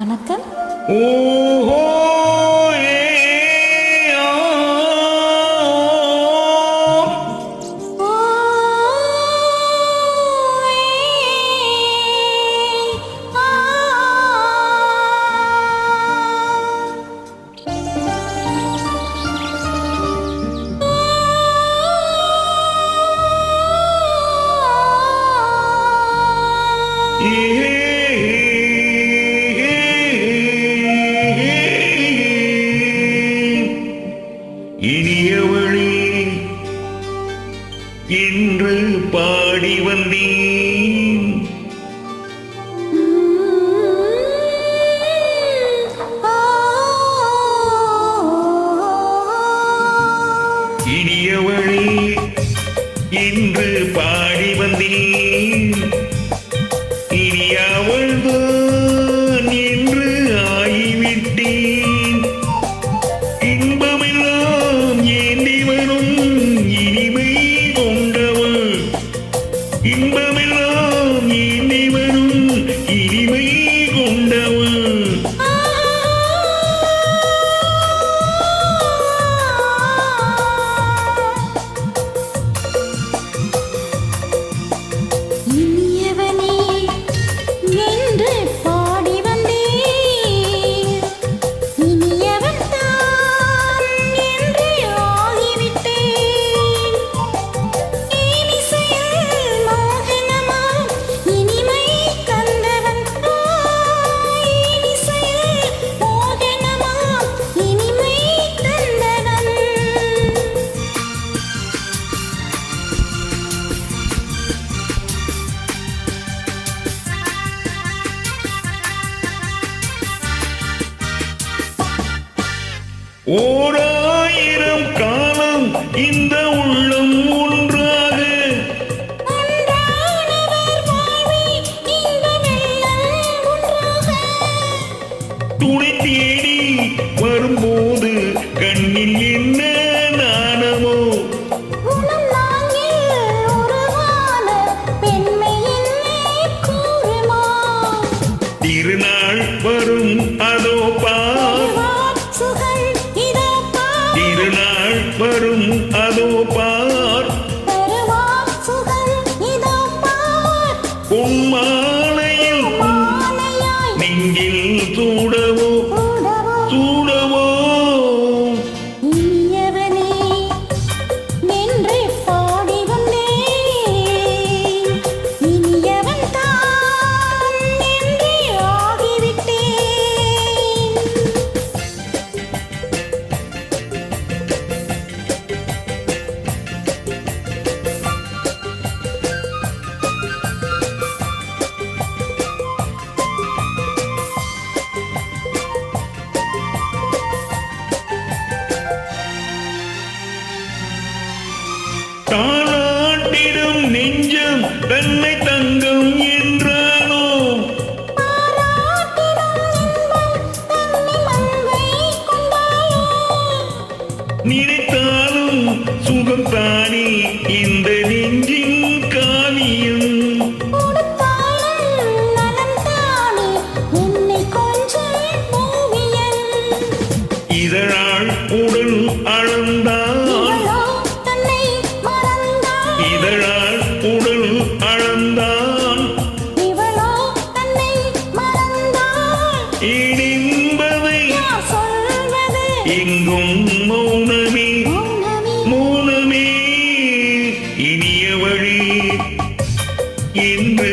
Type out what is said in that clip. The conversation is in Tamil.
வணக்கம் ஓஹோ இனிய வழி இன்று ஏ, ஆ. இனியவழி என்று பாடி வந்தேன் இனியவழி என்று பாடி வந்தேன் இன்பமெல்லாம் ஏந்தி வரும் இனிமை ஓராயிரம் காலம் இந்த உள்ளம் ஒன்றாக. துணை தேடி வரும்போது கண்ணில் என்ன நாணமோ? திருநாள் வரும் அதோ பார் வரும் தாளாட்டிடும் நெஞ்சம் தன்னை தங்கம் என்றானோ? நினைத்தாலும் சுகம் தானே இந்த நெஞ்சின் காவியம் இதழால் உடல் அளந்தான் எங்கும் மௌனமே மௌனமே. இனிய வழி என்று